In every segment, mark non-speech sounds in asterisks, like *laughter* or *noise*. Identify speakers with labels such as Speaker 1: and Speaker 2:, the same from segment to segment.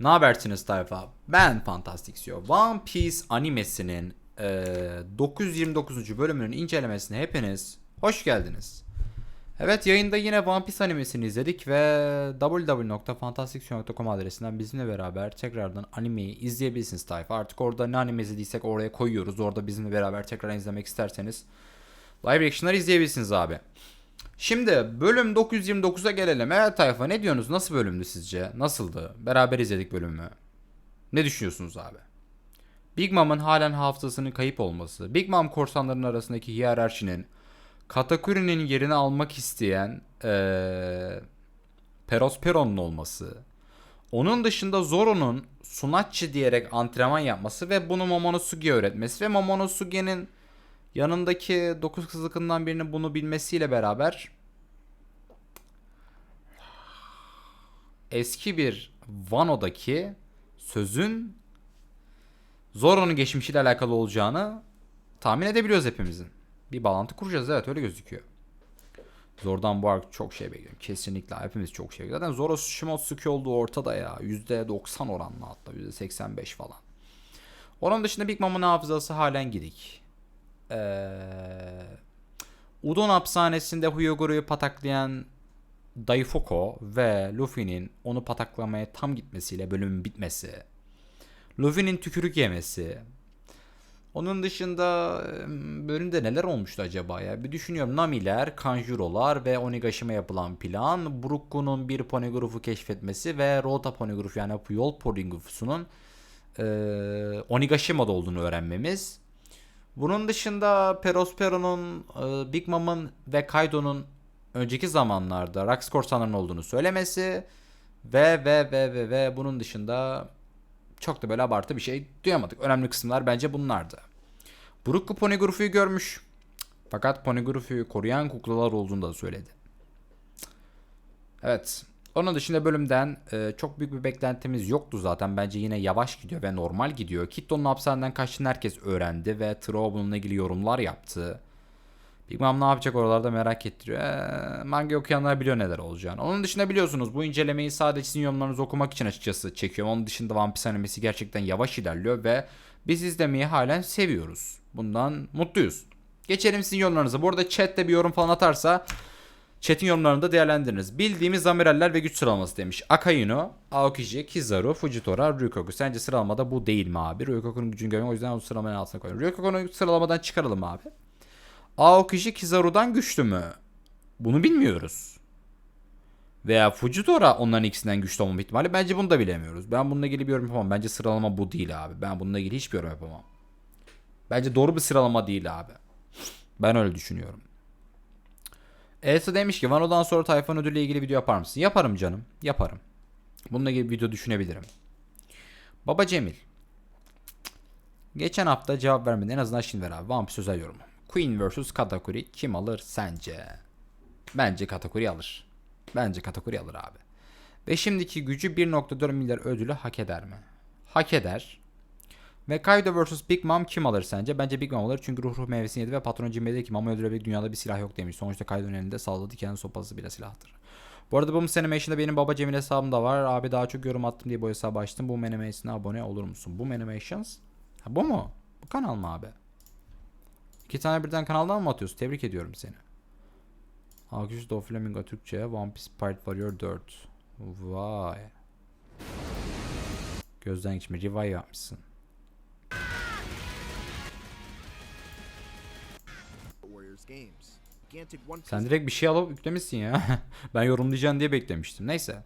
Speaker 1: Ne habersiniz tayfa? Ben Fantastic CEO. One Piece animesinin eee, 929. bölümünün incelemesine hepiniz hoş geldiniz. Evet yayında yine One Piece animesini izledik ve www.fantastic.com adresinden bizimle beraber tekrardan animeyi izleyebilirsiniz tayfa. Artık orada ne anime izlediysek oraya koyuyoruz. Orada bizimle beraber tekrar izlemek isterseniz live reaction'ları izleyebilirsiniz abi. Şimdi bölüm 929'a gelelim. Evet tayfa ne diyorsunuz? Nasıl bölümdü sizce? Nasıldı? Beraber izledik bölümü. Ne düşünüyorsunuz abi? Big Mom'un halen hafızasının kayıp olması, Big Mom korsanların arasındaki hiyerarşinin, Katakuri'nin yerini almak isteyen eee Perosperon'un olması, onun dışında Zoro'nun Sunachi diyerek antrenman yapması ve bunu Momonosuke'ye öğretmesi ve Momonosuke'nin yanındaki dokuz kızlıkından birinin bunu bilmesiyle beraber eski bir Wano'daki sözün Zoro'nun geçmişiyle alakalı olacağını tahmin edebiliyoruz hepimizin. Bir bağlantı kuracağız evet öyle gözüküyor. Zor'dan bu ark çok şey bekliyorum. Kesinlikle hepimiz çok şey bekliyoruz. Zaten Zoro Shimotsuki olduğu ortada ya. %90 oranla hatta %85 falan. Onun dışında Big Mom'un hafızası halen gidik. Ee, Udon hapishanesinde Hyogoro'yu pataklayan Daifuku ve Luffy'nin onu pataklamaya tam gitmesiyle bölümün bitmesi. Luffy'nin tükürük yemesi. Onun dışında bölümde neler olmuştu acaba ya? Bir düşünüyorum. Namiler, Kanjurolar ve Onigashima yapılan plan. Brooklyn'un bir poneglyph'u keşfetmesi ve Rota poneglyph yani yol poneglyph'sunun e, Onigashima'da olduğunu öğrenmemiz. Bunun dışında Perospero'nun, e, Big Mom'un ve Kaido'nun önceki zamanlarda Rax korsanlarının olduğunu söylemesi ve ve ve ve ve bunun dışında çok da böyle abartı bir şey duyamadık. Önemli kısımlar bence bunlardı. Brooke Poneglyph'ü görmüş. Fakat Poneglyph'ü koruyan kuklalar olduğunu da söyledi. Evet. Onun dışında bölümden e, çok büyük bir beklentimiz yoktu zaten. Bence yine yavaş gidiyor ve normal gidiyor. Kitto'nun hapishaneden kaçtığını herkes öğrendi ve Tro bununla ilgili yorumlar yaptı. Big Mom ne yapacak oralarda merak ettiriyor. Ee, manga okuyanlar biliyor neler olacağını. Onun dışında biliyorsunuz bu incelemeyi sadece sizin yorumlarınızı okumak için açıkçası çekiyorum. Onun dışında One Piece animesi gerçekten yavaş ilerliyor ve biz izlemeyi halen seviyoruz. Bundan mutluyuz. Geçelim sizin yorumlarınıza. Bu arada chatte bir yorum falan atarsa chat'in yorumlarını da değerlendiriniz. Bildiğimiz amiraller ve güç sıralaması demiş. Akainu, Aokiji, Kizaru, Fujitora, Ryukoku. Sence sıralamada bu değil mi abi? Ryukoku'nun gücünü görmek o yüzden o sıralamanın altına koyuyorum. Ryukoku'nu sıralamadan çıkaralım abi. Aokiji Kizaru'dan güçlü mü? Bunu bilmiyoruz. Veya Fujitora onların ikisinden güçlü olma ihtimali. Bence bunu da bilemiyoruz. Ben bununla ilgili bir yorum yapamam. Bence sıralama bu değil abi. Ben bununla ilgili hiçbir yorum yapamam. Bence doğru bir sıralama değil abi. Ben öyle düşünüyorum. Elsa demiş ki Vano'dan sonra Tayfun ödülüyle ilgili video yapar mısın? Yaparım canım. Yaparım. Bununla ilgili video düşünebilirim. Baba Cemil. Geçen hafta cevap vermedin. En azından şimdi ver abi. One özel yorumu. Queen vs Katakuri kim alır sence? Bence Katakuri alır. Bence Katakuri alır abi. Ve şimdiki gücü 1.4 milyar ödülü hak eder mi? Hak eder. Ve Kaido vs Big Mom kim alır sence? Bence Big Mom alır çünkü ruh ruh meyvesini yedi ve patron Jimmy dedi ki Mom'u öldürebilecek dünyada bir silah yok demiş. Sonuçta Kaido'nun elinde salladı diken sopası bile silahtır. Bu arada bu Animation'da benim baba Cemil hesabım da var. Abi daha çok yorum attım diye bu hesabı açtım. Bu Animation'a abone olur musun? Bu Animations? Ha bu mu? Bu kanal mı abi? İki tane birden kanaldan mı atıyorsun? Tebrik ediyorum seni. Alkış Doflamingo Türkçe One Piece Pirate Warrior 4. Vay. Gözden geçme. Revive yapmışsın. Sen direkt bir şey alıp yüklemişsin ya. *laughs* ben yorumlayacaksın diye beklemiştim. Neyse.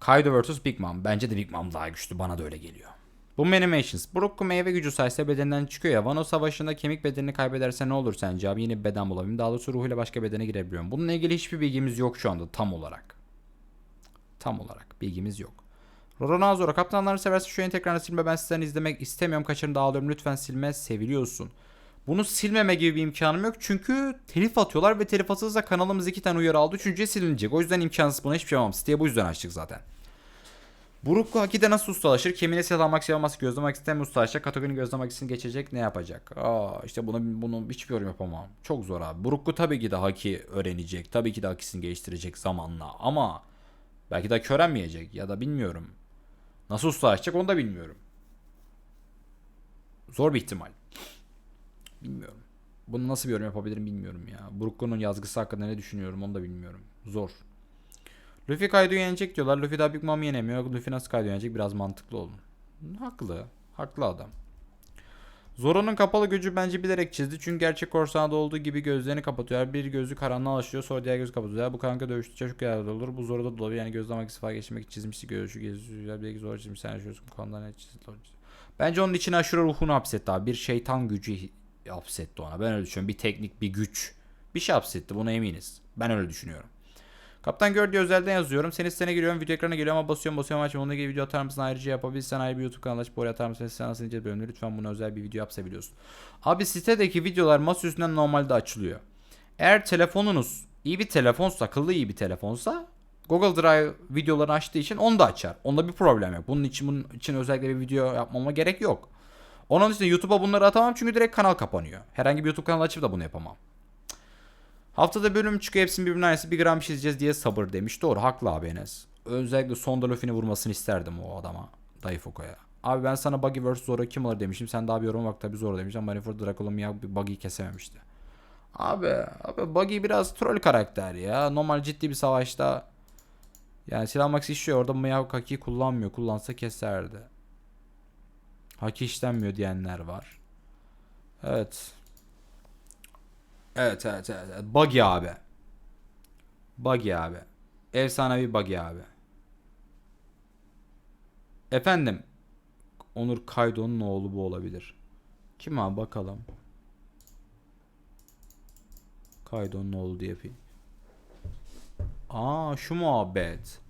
Speaker 1: Kaido vs Big Mom. Bence de Big Mom daha güçlü. Bana da öyle geliyor. Bu Animations. Brook'u meyve gücü sayesinde bedeninden çıkıyor ya. Wano savaşında kemik bedenini kaybederse ne olur sence abi? Yeni bir beden bulabilirim. Daha doğrusu ruhuyla başka bedene girebiliyorum. Bununla ilgili hiçbir bilgimiz yok şu anda tam olarak. Tam olarak bilgimiz yok. Roronazoro kaptanları seversen şu yayın tekrarını silme ben sizden izlemek istemiyorum kaçırın dağılıyorum lütfen silme seviliyorsun. Bunu silmeme gibi bir imkanım yok çünkü telif atıyorlar ve telif atılırsa kanalımız iki tane uyarı aldı. Üçüncüye silinecek. O yüzden imkansız buna hiçbir şey yapamam. Siteye bu yüzden açtık zaten. Buruk Haki'de nasıl ustalaşır? Kemiğine silah almak sevmez gözlemek istemiyor ustalaşacak. Kategorinin gözlemek için geçecek ne yapacak? Aa işte bunu, bunu hiçbir yorum yapamam. Çok zor abi. Burukku tabii ki de Haki öğrenecek. Tabii ki de Haki'sini geliştirecek zamanla. Ama Belki de köremeyecek ya da bilmiyorum. Nasıl ustalaşacak onu da bilmiyorum. Zor bir ihtimal. Bilmiyorum. Bunu nasıl bir yorum yapabilirim bilmiyorum ya. Brooklyn'un yazgısı hakkında ne düşünüyorum onu da bilmiyorum. Zor. Luffy Kaido'yu yenecek diyorlar. Luffy daha Big Mom'u yenemiyor. Luffy nasıl Kaido'yu yenecek biraz mantıklı olun. Haklı. Haklı adam. Zoro'nun kapalı gücü bence bilerek çizdi. Çünkü gerçek korsanda olduğu gibi gözlerini kapatıyor. Bir gözü karanlığa alışıyor sonra diğer gözü kapatıyor. Bu kanka dövüştükçe çok yaralı olur. Bu Zoro'da da olabilir. Yani gözlem akisi falan geçirmek için çizmişti. Gözü geziyor. Bir Zoro çizmiş. Sen yaşıyorsun. Bu konuda ne çizdi? Bence onun içine aşırı ruhunu hapsetti abi. Bir şeytan gücü hapsetti ona. Ben öyle düşünüyorum. Bir teknik, bir güç. Bir şey hapsetti. Buna eminiz. Ben öyle düşünüyorum. Kaptan Gör özelden yazıyorum. Senin sitene giriyorum. Video ekrana geliyor ama basıyorum basıyorum açmıyorum. Onunla ilgili video atar mısın? Ayrıca yapabilirsen ayrı bir YouTube kanalı açıp oraya atar mısın? Sen nasıl ince bölümleri lütfen buna özel bir video yapsa biliyorsun. Abi sitedeki videolar masa üstünden normalde açılıyor. Eğer telefonunuz iyi bir telefonsa, akıllı iyi bir telefonsa Google Drive videolarını açtığı için onu da açar. Onda bir problem yok. Bunun için bunun için özellikle bir video yapmama gerek yok. Onun için YouTube'a bunları atamam çünkü direkt kanal kapanıyor. Herhangi bir YouTube kanalı açıp da bunu yapamam. Haftada bölüm çıkıyor hepsinin birbirine aynısı bir gram bir şey diye sabır demiş. Doğru haklı abi Enes. Özellikle son Dolphin'i vurmasını isterdim o adama. Dayı Foko'ya. Abi ben sana Buggy vs Zoro kim alır demişim. Sen daha bir yorum bak tabi Zoro demişim. Manifold Dracula Mia Buggy'yi kesememişti. Abi, abi Buggy biraz troll karakter ya. Normal ciddi bir savaşta yani silah max işiyor. Orada Miyavuk Haki kullanmıyor. Kullansa keserdi. Haki işlenmiyor diyenler var. Evet. Evet evet evet. evet. Buggy abi. Buggy abi. Efsanevi Buggy abi. Efendim. Onur Kaydo'nun oğlu bu olabilir. Kim abi bakalım. Kaydo'nun oğlu diye bir. Aa şu muhabbet.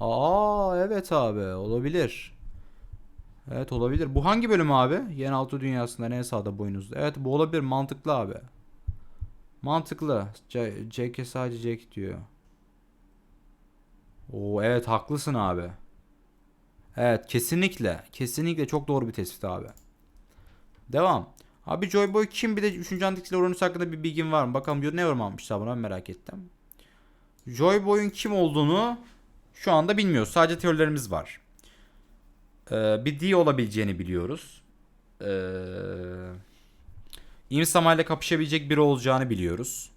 Speaker 1: Aa evet abi olabilir. Evet olabilir. Bu hangi bölüm abi? Yenaltı dünyasında en sağda boynuzlu. Evet bu olabilir mantıklı abi. Mantıklı. Jack'e sadece Jack diyor. Oo evet haklısın abi. Evet kesinlikle. Kesinlikle çok doğru bir tespit abi. Devam. Abi Joy Boy kim bir de 3. antikle Uranüs hakkında bir bilgin var mı? Bakalım diyor ne yorum almışlar merak ettim. Joy Boy'un kim olduğunu şu anda bilmiyoruz. Sadece teorilerimiz var. Ee, bir D olabileceğini biliyoruz. Ee, İmsama ile kapışabilecek biri olacağını biliyoruz.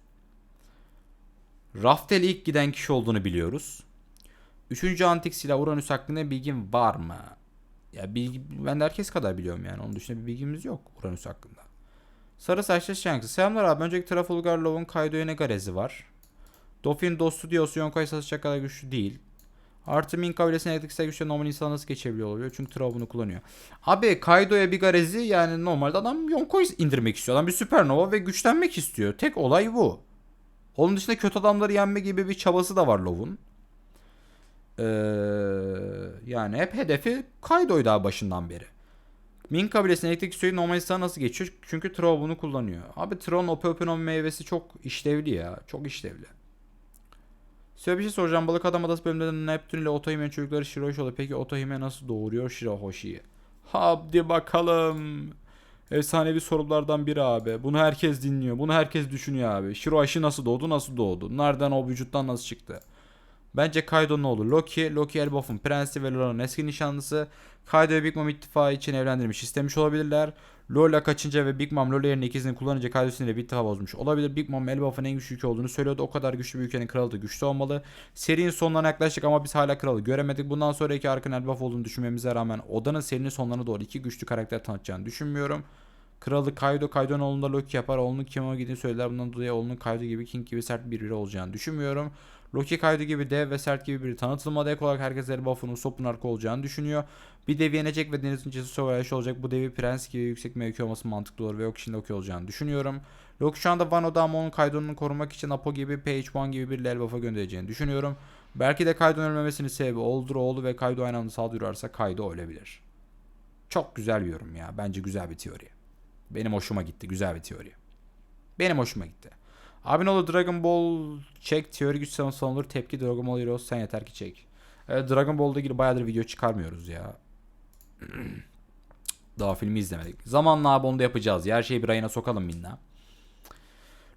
Speaker 1: Raftel ilk giden kişi olduğunu biliyoruz. Üçüncü antik silah Uranüs hakkında bilgin var mı? Ya bilgi ben de herkes kadar biliyorum yani. Onun dışında bir bilgimiz yok Uranüs hakkında. Sarı saçlı Shanks. Selamlar abi. Önceki Trafalgar Love'un Kaido'ya ne garezi var? Dolphin dostu diyorsa Yonkai'yi satacak kadar güçlü değil. Artı Min kabilesine elektriksel güçle normal insan nasıl geçebiliyor oluyor? Çünkü Trao bunu kullanıyor. Abi Kaido'ya bir garezi yani normalde adam Yonko'yu indirmek istiyor. Adam bir süpernova ve güçlenmek istiyor. Tek olay bu. Onun dışında kötü adamları yenme gibi bir çabası da var Lov'un. Ee, yani hep hedefi Kaido'yu daha başından beri. Min kabilesinin elektrik suyu normal insana nasıl geçiyor? Çünkü Trao bunu kullanıyor. Abi Trao'nun Opeopenon meyvesi çok işlevli ya. Çok işlevli. Size bir şey soracağım. Balık Adam Adası bölümünde Neptün ile Otohime'nin çocukları Shirohito'da. Peki Otohime nasıl doğuruyor Shirohoshi'yi? Hadi bakalım. Efsanevi sorulardan biri abi. Bunu herkes dinliyor. Bunu herkes düşünüyor abi. Shirohashi nasıl doğdu? Nasıl doğdu? Nereden o vücuttan nasıl çıktı? Bence Kaido'nun oğlu Loki, Loki Elbaf'ın prensi ve Lola'nın eski nişanlısı. Kaido'yu Big Mom ittifakı için evlendirmiş istemiş olabilirler. Lola kaçınca ve Big Mom Lola yerine ikizini kullanınca Kaido sinirle bir ittifak bozmuş olabilir. Big Mom Elbaf'ın en güçlü ülke olduğunu söylüyordu. O kadar güçlü bir ülkenin kralı da güçlü olmalı. Serinin sonlarına yaklaştık ama biz hala kralı göremedik. Bundan sonraki arkın Elbaf olduğunu düşünmemize rağmen Oda'nın serinin sonlarına doğru iki güçlü karakter tanıtacağını düşünmüyorum. Kralı Kaido, Kaido'nun oğlunda Loki yapar. Oğlunun Kimo'ya gittiğini söylediler. Bundan dolayı oğlunun Kaido gibi, King gibi sert bir biri olacağını düşünmüyorum. Loki Kaido gibi dev ve sert gibi biri tanıtılmadı. Ek olarak herkes Elbaf'ın Usopp'un arka olacağını düşünüyor. Bir devi yenecek ve denizin cesur savaşı olacak. Bu devi prens gibi yüksek mevki olması mantıklı olur ve o kişinin Loki olacağını düşünüyorum. Loki şu anda Wano Damon'un Kaido'nun korumak için Apo gibi, Page One gibi bir Elbaf'a göndereceğini düşünüyorum. Belki de Kaido'nun ölmemesinin sebebi oldur oğlu ve Kaido aynı anda saldırırsa Kaido ölebilir. Çok güzel bir yorum ya. Bence güzel bir teori. Benim hoşuma gitti. Güzel bir teori. Benim hoşuma gitti. Abi ne olur Dragon Ball çek. Teori güç savunur. Tepki Dragon Ball Heroes. Sen yeter ki çek. Evet, Dragon Ball'da ilgili bayağıdır video çıkarmıyoruz ya. *clears throat* Daha filmi izlemedik. Zamanla abi onu da yapacağız. ya. Her şeyi bir ayına sokalım minna.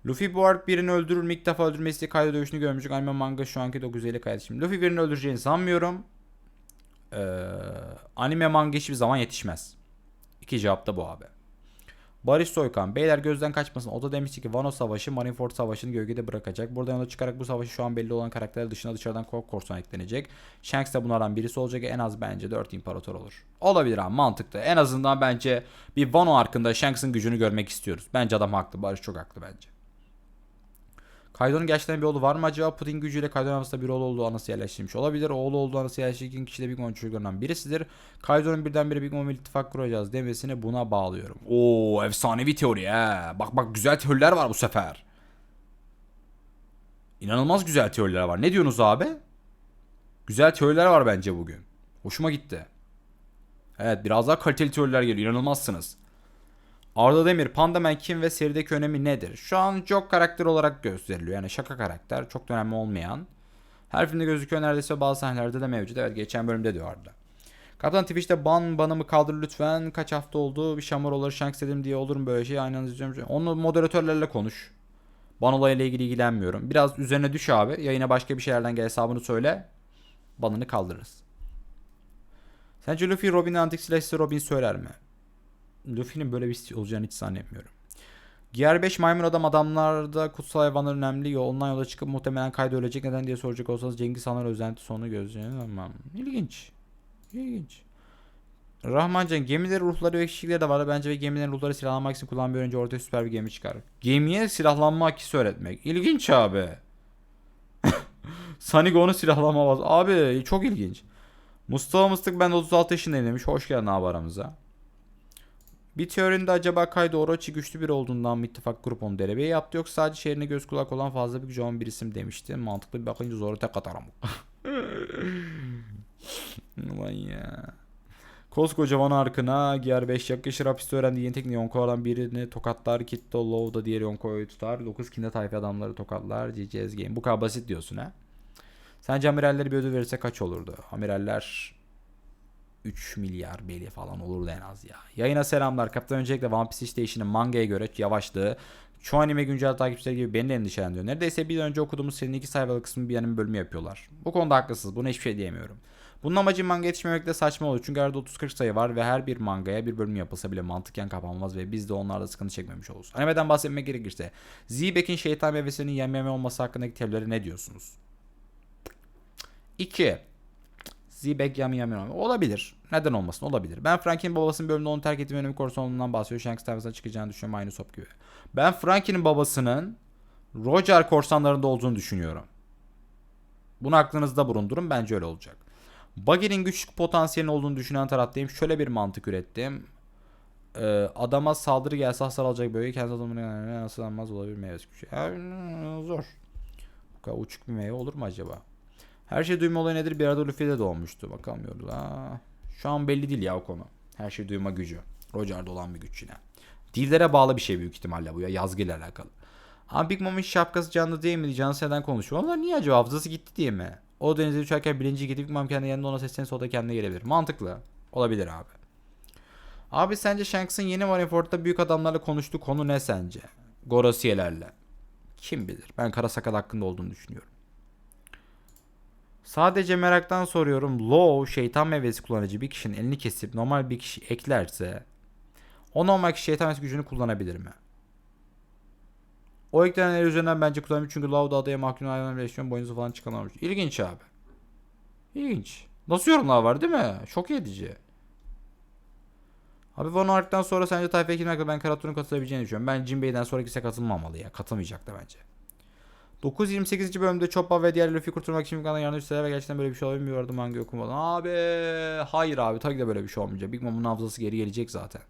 Speaker 1: Luffy bu arada birini öldürür mü? İlk defa öldürmesi Kaido dövüşünü görmüştük. Anime manga şu anki 950 Kaido. Şimdi Luffy birini öldüreceğini sanmıyorum. Ee, anime manga hiçbir zaman yetişmez. İki cevap da bu abi. Barış Soykan. Beyler gözden kaçmasın. O da demişti ki Wano Savaşı Marineford Savaşı'nı gölgede bırakacak. Buradan yola çıkarak bu savaşı şu an belli olan karakterler dışında dışarıdan kork korsan eklenecek. Shanks de bunlardan birisi olacak. En az bence 4 imparator olur. Olabilir abi mantıklı. En azından bence bir Wano arkında Shanks'ın gücünü görmek istiyoruz. Bence adam haklı. Barış çok haklı bence. Kaido'nun gerçekten bir oğlu var mı acaba? Pudding gücüyle Kaido'nun arasında bir oğlu olduğu anası yerleştirmiş olabilir. Oğlu olduğu anası yerleştirdiğin kişi de Big Mom çocuklarından birisidir. Kaido'nun birdenbire Big Mom ile ittifak kuracağız demesini buna bağlıyorum. Oo efsanevi teori he. Bak bak güzel teoriler var bu sefer. İnanılmaz güzel teoriler var. Ne diyorsunuz abi? Güzel teoriler var bence bugün. Hoşuma gitti. Evet biraz daha kaliteli teoriler geliyor. İnanılmazsınız. Arda Demir, Pandaman kim ve serideki önemi nedir? Şu an çok karakter olarak gösteriliyor. Yani şaka karakter. Çok da önemli olmayan. Her filmde gözüküyor neredeyse bazı sahnelerde de mevcut. Evet geçen bölümde diyor Arda. Kaptan Twitch'te ban banımı kaldır lütfen. Kaç hafta oldu? Bir şamar olur Shanks dedim diye olur mu böyle şey? Aynen izliyorum. Onu moderatörlerle konuş. Ban olayıyla ilgili ilgilenmiyorum. Biraz üzerine düş abi. Yayına başka bir şeylerden gel hesabını söyle. Banını kaldırırız. Sence Luffy Robin'e antik silah ise Robin söyler mi? Luffy'nin böyle bir olacağını hiç zannetmiyorum. Diğer 5 maymun adam adamlarda kutsal hayvanlar önemli. Ondan yola çıkıp muhtemelen kaydı ölecek neden diye soracak olsanız Cengiz Han'ın özenti sonu gözlüğünü tamam. İlginç. İlginç. Rahmancan gemileri ruhları ve kişilikleri de var. Bence ve gemilerin ruhları silahlanmak için kullanma bir önce ortaya süper bir gemi çıkar. Gemiye silahlanma akisi öğretmek. İlginç abi. *coughs* Sanigo'nu silahlamamaz. Abi çok ilginç. Mustafa Mıstık ben de 36 yaşındayım demiş. Hoş geldin abi aramıza. Bir teorinde acaba Kaido Orochi güçlü biri olduğundan mı ittifak kurup onu derebeye yaptı yoksa sadece şehrine göz kulak olan fazla bir gücü olan birisi mi demişti. Mantıklı bir bakınca Zoro tek atarım. *laughs* Ulan ya. Koskoca Van arkına Giyer 5 yaklaşır hapiste öğrendiği yeni tekniği Yonko'dan birini tokatlar. Kitto Low da diğeri Yonko'yu tutar. 9 kinde tayfa adamları tokatlar. GGS game. Bu kadar basit diyorsun ha. Sence amiralleri bir ödül verirse kaç olurdu? Amiraller 3 milyar beli falan olurdu en az ya. Yayına selamlar. Kaptan öncelikle One Piece işleyişinin mangaya göre yavaşlığı şu anime güncel takipçileri gibi beni de endişelendiriyor. Neredeyse bir önce okuduğumuz serinin iki sayfalık kısmı bir anime bölümü yapıyorlar. Bu konuda haklısınız. Buna hiçbir şey diyemiyorum. Bunun amacı manga yetişmemek de saçma olur. Çünkü arada 30-40 sayı var ve her bir mangaya bir bölüm yapılsa bile mantıken kapanmaz ve biz de onlarda sıkıntı çekmemiş oluruz. Animeden bahsetmek gerekirse Z-Back'in şeytan meyvesinin yem yeme olması hakkındaki teorilere ne diyorsunuz? 2. Z-Back yami yami yami. Olabilir. Neden olmasın? Olabilir. Ben Frankie'nin babasının bölümünde onu terk ettiği önemi korusundan bahsediyor. Shanks tayfasına çıkacağını düşünüyorum. Aynı sop gibi. Ben Frankie'nin babasının Roger korsanlarında olduğunu düşünüyorum. Bunu aklınızda bulundurun. Bence öyle olacak. Buggy'nin güç potansiyelinin olduğunu düşünen taraftayım. Şöyle bir mantık ürettim. Ee, adama saldırı gelse hasar alacak bölge kendi adamına nasıl almaz olabilir meyvesi gücü. Yani, zor. Bu kadar uçuk bir meyve olur mu acaba? Her şey duyma olayı nedir? Bir arada Luffy'de doğmuştu. Bakamıyoruz. Aa, şu an belli değil ya o konu. Her şey duyma gücü. Roger'da olan bir güç yine. Dillere bağlı bir şey büyük ihtimalle bu ya. Yazgıyla alakalı. Ama Big Mom'un şapkası canlı değil mi? Canlı neden konuşuyor? Onlar niye acaba? Hafızası gitti diye mi? O denize düşerken bilinci gidip Big Mom kendi yanında ona seslenirse o da kendine gelebilir. Mantıklı. Olabilir abi. Abi sence Shanks'ın yeni Marineford'da büyük adamlarla konuştuğu konu ne sence? Gorosiyerlerle. Kim bilir? Ben kara sakal hakkında olduğunu düşünüyorum. Sadece meraktan soruyorum. Low şeytan meyvesi kullanıcı bir kişinin elini kesip normal bir kişi eklerse o normal kişi şeytan meyvesi gücünü kullanabilir mi? O eklenen el üzerinden bence kullanabilir çünkü Low da adaya mahkum hayvan birleşiyor boynuzu falan çıkamamış. İlginç abi. İlginç. Nasıl yorumlar var değil mi? Şok edici. Abi Von Ark'tan sonra sence tayfa ekilmekle ben Karatur'un katılabileceğini düşünüyorum. Ben Jim Bey'den sonra kimse katılmamalı ya. Katılmayacak da bence. 928. bölümde Choppa ve diğer Luffy kurtulmak için Big yardım isteler ve gerçekten böyle bir şey? Gördüm hangi okumadan. Abi hayır abi tabii de böyle bir şey olmayacak. Big Mom'un hafızası geri gelecek zaten.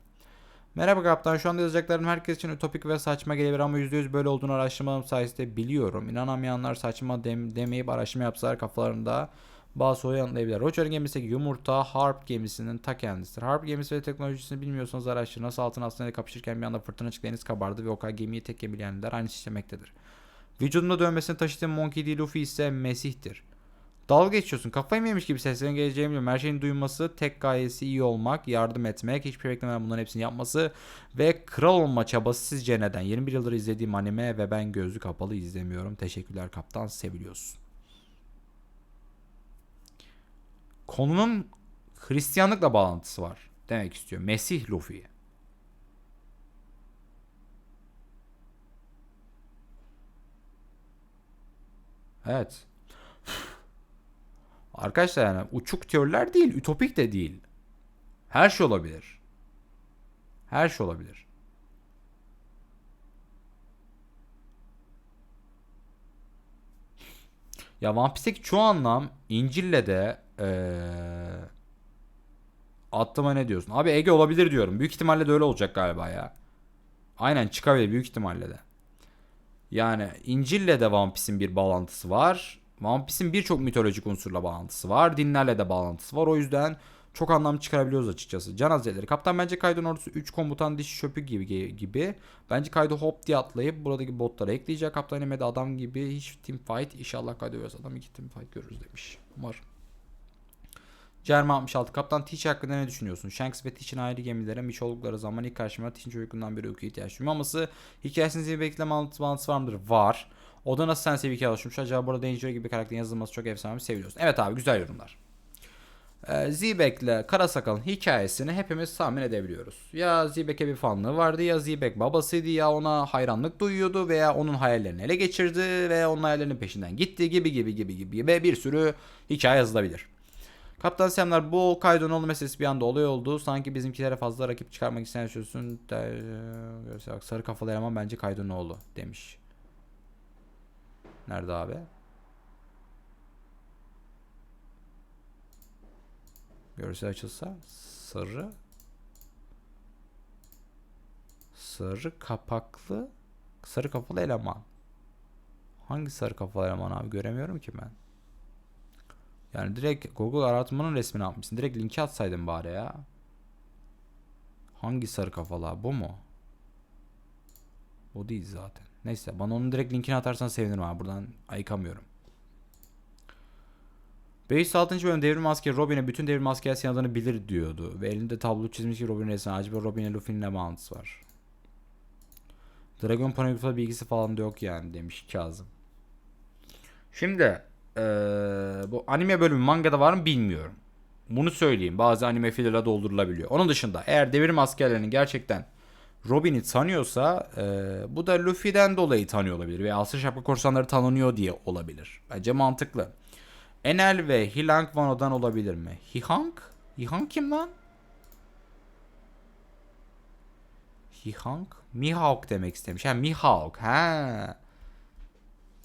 Speaker 1: Merhaba kaptan şu anda yazacaklarım herkes için ütopik ve saçma gelebilir ama %100 böyle olduğunu araştırmalarım sayesinde biliyorum. İnanamayanlar saçma dem demeyip araştırma yapsalar kafalarında bazı soru yanıtlayabilir. Roger'ın gemisindeki yumurta Harp gemisinin ta kendisidir. Harp gemisi ve teknolojisini bilmiyorsanız araştırın. Nasıl altın aslında kapışırken bir anda fırtına çıktı deniz kabardı ve o kadar gemiyi tek gemileyenler aynı işlemektedir. Vücudunda dönmesini taşıdığı Monkey D. Luffy ise Mesih'tir. Dalga geçiyorsun. Kafayı mı yemiş gibi seslerin geleceğini biliyorum. Her şeyin duyulması, tek gayesi iyi olmak, yardım etmek, hiçbir şey beklemeden bunların hepsini yapması ve kral olma çabası sizce neden? 21 yıldır izlediğim anime ve ben gözlü kapalı izlemiyorum. Teşekkürler kaptan, seviliyorsun. Konunun Hristiyanlıkla bağlantısı var demek istiyor. Mesih Luffy. Evet. Arkadaşlar yani uçuk teoriler değil, ütopik de değil. Her şey olabilir. Her şey olabilir. Ya One Piece'teki çoğu anlam İncil'le de eee attıma ne diyorsun? Abi Ege olabilir diyorum. Büyük ihtimalle de öyle olacak galiba ya. Aynen çıkabilir büyük ihtimalle de. Yani İncil'le de One Piece'in bir bağlantısı var. One Piece'in birçok mitolojik unsurla bağlantısı var. Dinlerle de bağlantısı var. O yüzden çok anlam çıkarabiliyoruz açıkçası. Can Hazretleri. Kaptan bence Kaido'nun ordusu 3 komutan dişi çöpü gibi gibi. Bence Kaido hop diye atlayıp buradaki botlara ekleyecek. Kaptan Emre'de adam gibi hiç team fight. İnşallah Kaido vs adam 2 team fight görürüz demiş. Umarım. Cerma 66. Kaptan Teach hakkında ne düşünüyorsun? Shanks ve Teach'in ayrı gemilere miş oldukları zaman ilk karşıma Teach'in çocukluğundan beri uykuya ihtiyaç duymaması. Hikayesinin bir bekleme bağlantısı var mıdır? Var. O da nasıl sense bir hikaye oluşmuş? Acaba burada Danger gibi bir karakterin yazılması çok efsane mi? Seviyorsun. Evet abi güzel yorumlar. Ee, Zebek'le Karasakal'ın hikayesini hepimiz tahmin edebiliyoruz. Ya Zebek'e bir fanlığı vardı ya Zebek babasıydı ya ona hayranlık duyuyordu veya onun hayallerini ele geçirdi ve onun hayallerinin peşinden gitti gibi gibi gibi gibi ve bir sürü hikaye yazılabilir. Kaptan Semler bu Kaido'nun olma meselesi bir anda olay oldu. Sanki bizimkilere fazla rakip çıkarmak isteyen çözsün. Bak, sarı kafalı eleman bence Kaido'nun oğlu demiş. Nerede abi? Görsel açılsa sarı sarı kapaklı sarı kafalı eleman. Hangi sarı kafalı eleman abi göremiyorum ki ben. Yani direkt Google aratmanın resmini atmışsın. Direkt linki atsaydın bari ya. Hangi sarı kafalı? Bu mu? Bu değil zaten. Neyse bana onun direkt linkini atarsan sevinirim abi. Buradan ayıkamıyorum. 506. bölüm devrim askeri Robin'e bütün devrim askeri adını bilir diyordu. Ve elinde tablo çizmiş ki Robin resmi. Acaba Robin'e Luffy'nin ne bağlantısı var? Dragon Poneglyph'la bilgisi falan da yok yani demiş Kazım. Şimdi eee, bu anime bölümü mangada var mı bilmiyorum. Bunu söyleyeyim. Bazı anime fillerle doldurulabiliyor. Onun dışında eğer devrim askerlerinin gerçekten Robin'i tanıyorsa eee, bu da Luffy'den dolayı tanıyor olabilir. Veya Asır Şapka Korsanları tanınıyor diye olabilir. Bence mantıklı. Enel ve Hilang Wano'dan olabilir mi? Hihang? Hihang kim lan? Hihang? Mihawk demek istemiş. Ha Mihawk. Ha.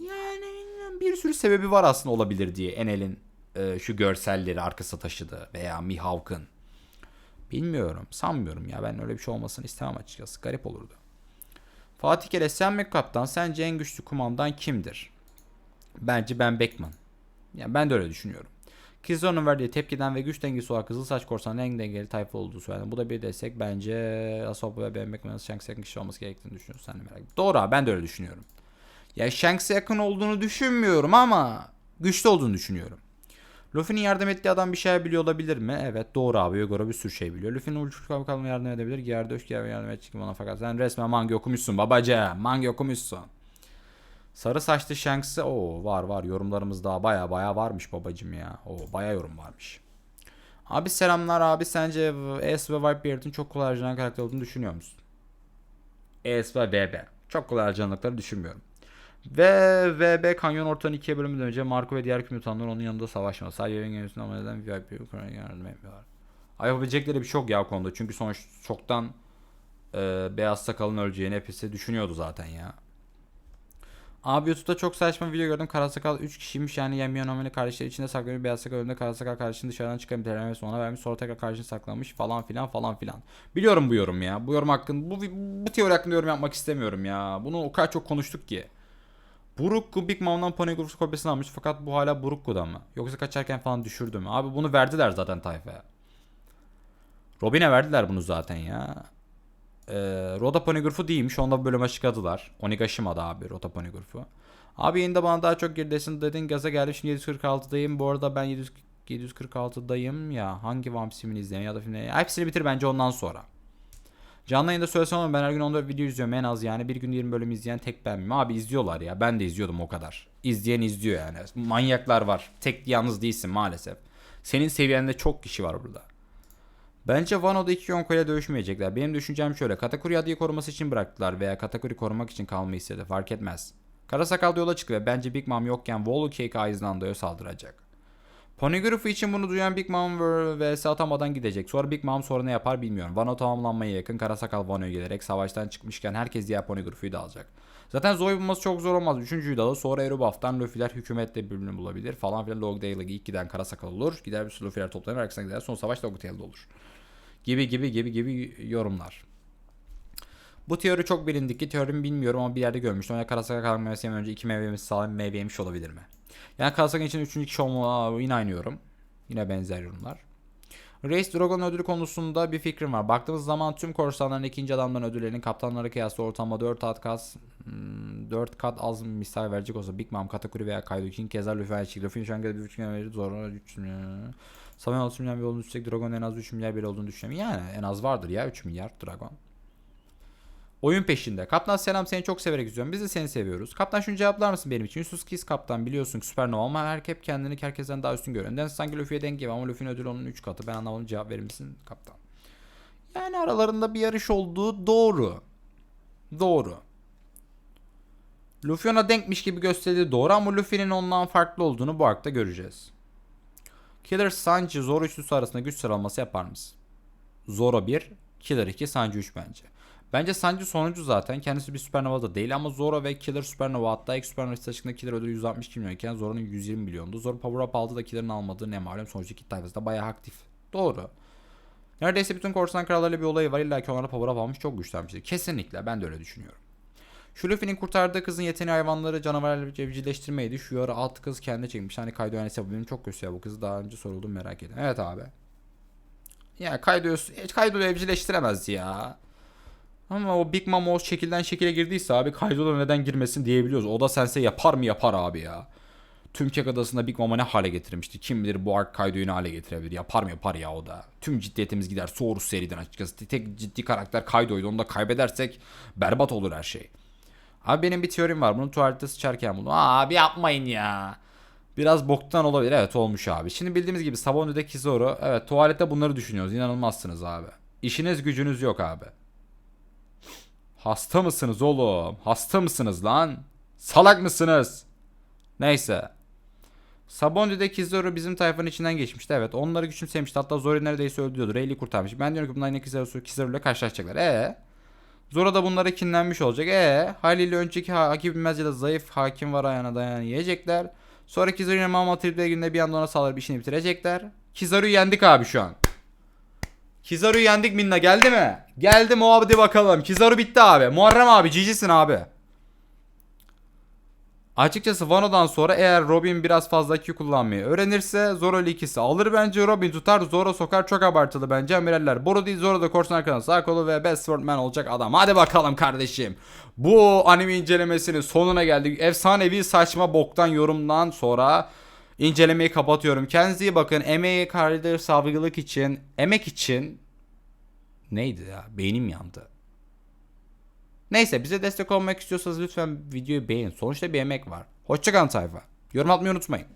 Speaker 1: Yani bir sürü sebebi var aslında olabilir diye Enel'in e, şu görselleri arkasına taşıdı veya Mihawk'ın. Bilmiyorum. Sanmıyorum ya. Ben öyle bir şey olmasını istemem açıkçası. Garip olurdu. Fatih Kele sen mi kaptan? Sence en güçlü kumandan kimdir? Bence Ben Beckman. Yani ben de öyle düşünüyorum. Kizo'nun verdiği tepkiden ve güç dengesi olarak Kızılsaç Korsan'ın en dengeli tayfa olduğu söyledi. Bu da bir destek. Bence Asopa ve Ben Beckman'ın Shanks'e yakın kişi olması gerektiğini düşünüyorsun. Sen de merak. Doğru abi ben de öyle düşünüyorum. Ya Shanks'e yakın olduğunu düşünmüyorum ama güçlü olduğunu düşünüyorum. Luffy'nin yardım ettiği adam bir şey biliyor olabilir mi? Evet doğru abi. Yogoro bir sürü şey biliyor. Luffy'nin uçuş kalkanına yardım edebilir. Giyer döş giyer yardım edecek bana fakat sen resmen manga okumuşsun babacığım. Manga okumuşsun. Sarı saçlı Shanks'e o var var yorumlarımız daha baya baya varmış babacım ya. O baya yorum varmış. Abi selamlar abi sence S ve Vibebeard'ın çok kolay harcanan karakter olduğunu düşünüyor musun? S ve VB. Çok kolay harcandıkları düşünmüyorum. Ve VB kanyon ortadan ikiye bölümünden önce Marco ve diğer mutanlar onun yanında savaşmaz. Sadece evin gemisinden ama neden VIP kurana yardım etmiyorlar. Ay yapabilecekleri bir şey ya o konuda. Çünkü sonuç çoktan e, beyaz sakalın öleceğini hepsi düşünüyordu zaten ya. Abi YouTube'da çok saçma video gördüm. Karasakal 3 kişiymiş yani Yemiyon Ameli kardeşleri içinde saklanıyor. Beyaz sakal önünde Karasakal kardeşini dışarıdan çıkan bir telemesi ona vermiş. Sonra tekrar kardeşini saklamış falan filan falan filan. Biliyorum bu yorum ya. Bu yorum hakkında bu, bu teori hakkında yorum yapmak istemiyorum ya. Bunu o kadar çok konuştuk ki. Burukku Big Mom'dan Poneglyphs kopyasını almış fakat bu hala Burukku'da mı? Yoksa kaçarken falan düşürdü mü? Abi bunu verdiler zaten tayfaya. Robin'e verdiler bunu zaten ya. Ee, Roda Poneglyph'u değilmiş. Onda bölüm açıkladılar. Onigashima'da abi Roda Poneglyph'u. Abi yayında bana daha çok girdesin dedin gaza geldim şimdi 746'dayım. Bu arada ben 700, 746'dayım ya. Hangi filmini izleyeyim ya da filmini. Hepsini bitir bence ondan sonra. Canlı yayında söylesem ama ben her gün 14 video izliyorum en az yani. Bir gün 20 bölüm izleyen tek ben miyim? Abi izliyorlar ya. Ben de izliyordum o kadar. İzleyen izliyor yani. Manyaklar var. Tek yalnız değilsin maalesef. Senin seviyende çok kişi var burada. Bence Wano'da iki Yonko ile dövüşmeyecekler. Benim düşüncem şöyle. Katakuri adıyı koruması için bıraktılar veya Katakuri korumak için kalmayı istedi. Fark etmez. Kara sakal da yola çıktı ve bence Big Mom yokken Wolu Cake Island'a saldıracak. Poneglyph için bunu duyan Big Mom vs atamadan gidecek. Sonra Big Mom sonra ne yapar bilmiyorum. Wano tamamlanmaya yakın Karasakal Wano'ya gelerek savaştan çıkmışken herkes diğer Poneglyph'i de alacak. Zaten Zoe bulması çok zor olmaz. Üçüncüyü de alır. Sonra Erubuff'tan Luffy'ler hükümetle birbirini bulabilir falan filan. Logdale'e ilk giden Karasakal olur. Gider bir sürü Luffy'ler toplanır arkasına gider. Son savaş Logdale'de olur. Gibi gibi gibi gibi yorumlar. Bu teori çok bilindik ki teorimi bilmiyorum ama bir yerde görmüştüm. Ona Karasaka kalmaması önce iki meyve yemiş, sağlam meyve yemiş olabilir mi? Yani Karasaka için üçüncü kişi olma yine aynı. Yine benzer yorumlar. Race Dragon ödülü konusunda bir fikrim var. Baktığımız zaman tüm korsanların ikinci adamların ödüllerinin kaptanlara kıyasla ortalama 4 kat kas 4 kat az misal verecek olsa Big Mom, Katakuri veya Kaido King keza Luffy aynı şekilde. Şu an kadar 1.5 milyar verir zor 3 milyar. Samuel 6 milyar bir olduğunu düşünecek. Dragon'un en az 3 milyar bir olduğunu düşünüyorum. Yani en az vardır ya 3 milyar Dragon. Oyun peşinde. Kaptan selam seni çok severek izliyorum. Biz de seni seviyoruz. Kaptan şunu cevaplar mısın benim için? Yusuf Kiss kaptan biliyorsun ki süpernova ama her hep kendini herkesten daha üstün görüyor. Neden sanki Luffy'ye denk gibi ama Luffy'nin ödülü onun 3 katı. Ben anlamadım cevap verir misin kaptan? Yani aralarında bir yarış olduğu doğru. Doğru. Luffy ona denkmiş gibi gösterdiği doğru ama Luffy'nin ondan farklı olduğunu bu arkta göreceğiz. Killer Sanji Zoro üçlüsü arasında güç sıralaması yapar mısın? Zoro 1, Killer 2, Sanji 3 bence. Bence Sanji sonuncu zaten. Kendisi bir süpernova da değil ama Zoro ve Killer süpernova hatta ilk süpernova istatistikinde Killer ödülü 162 milyon iken Zoro'nun 120 milyondu. Zoro Power Up aldı da Killer'ın almadığı ne malum sonuçta iki tayfası da bayağı aktif. Doğru. Neredeyse bütün korsan krallarıyla bir olayı var. İlla ki onlara Power Up almış çok güçlenmiştir. Kesinlikle ben de öyle düşünüyorum. Şu Luffy'nin kurtardığı kızın yeteneği hayvanları canavarlarla evcilleştirmeydi. Şu ara alt kız kendi çekmiş. Hani Kaido yani benim çok kötü ya bu kızı daha önce soruldum merak edin. Evet abi. Ya Kaido'yu Kaido'yu evcilleştiremez ya. Ama o Big Mom o şekilden şekile girdiyse abi Kaido'da neden girmesin diyebiliyoruz. O da sense yapar mı yapar abi ya. Tüm Kek Adası'nda Big Mom'a ne hale getirmişti. Kim bilir bu ark Kaido'yu ne hale getirebilir. Yapar mı yapar ya o da. Tüm ciddiyetimiz gider. Soğuruz seriden açıkçası. Tek ciddi karakter Kaido'ydu. Onu da kaybedersek berbat olur her şey. Abi benim bir teorim var. Bunu tuvalette sıçarken buldum. Abi yapmayın ya. Biraz boktan olabilir. Evet olmuş abi. Şimdi bildiğimiz gibi Sabonlu'da Kizaru. Evet tuvalette bunları düşünüyoruz. İnanılmazsınız abi. İşiniz gücünüz yok abi. Hasta mısınız oğlum? Hasta mısınız lan? Salak mısınız? Neyse. Sabondi'de Kizaru bizim tayfanın içinden geçmişti. Evet onları küçümsemişti. Hatta Zoro neredeyse öldürüyordu. Rayleigh kurtarmış. Ben diyorum ki bunlar yine Kizaru, Kizaru ile karşılaşacaklar. E Zoro da bunlara kinlenmiş olacak. E haliyle önceki ha- Haki bilmez ya da zayıf hakim var ayağına dayan yiyecekler. Sonra Kizaru ile Mama Trip'le günde bir anda ona saldırıp işini bitirecekler. Kizaru'yu yendik abi şu an. Kizaru'yu yendik Minna geldi mi? Geldi mi hadi bakalım. Kizaru bitti abi. Muharrem abi cicisin abi. Açıkçası Wano'dan sonra eğer Robin biraz fazla Q kullanmayı öğrenirse Zoro ikisi alır bence Robin tutar Zoro sokar çok abartılı bence amiraller. Boru değil Zoro da korsan arkadan sağ kolu ve best swordman olacak adam. Hadi bakalım kardeşim. Bu anime incelemesinin sonuna geldik. Efsanevi saçma boktan yorumdan sonra incelemeyi kapatıyorum. Kendinize iyi bakın. Emeği kardeş saygılık için, emek için neydi ya? Beynim yandı. Neyse bize destek olmak istiyorsanız lütfen videoyu beğenin. Sonuçta bir emek var. Hoşçakalın tayfa. Yorum atmayı unutmayın.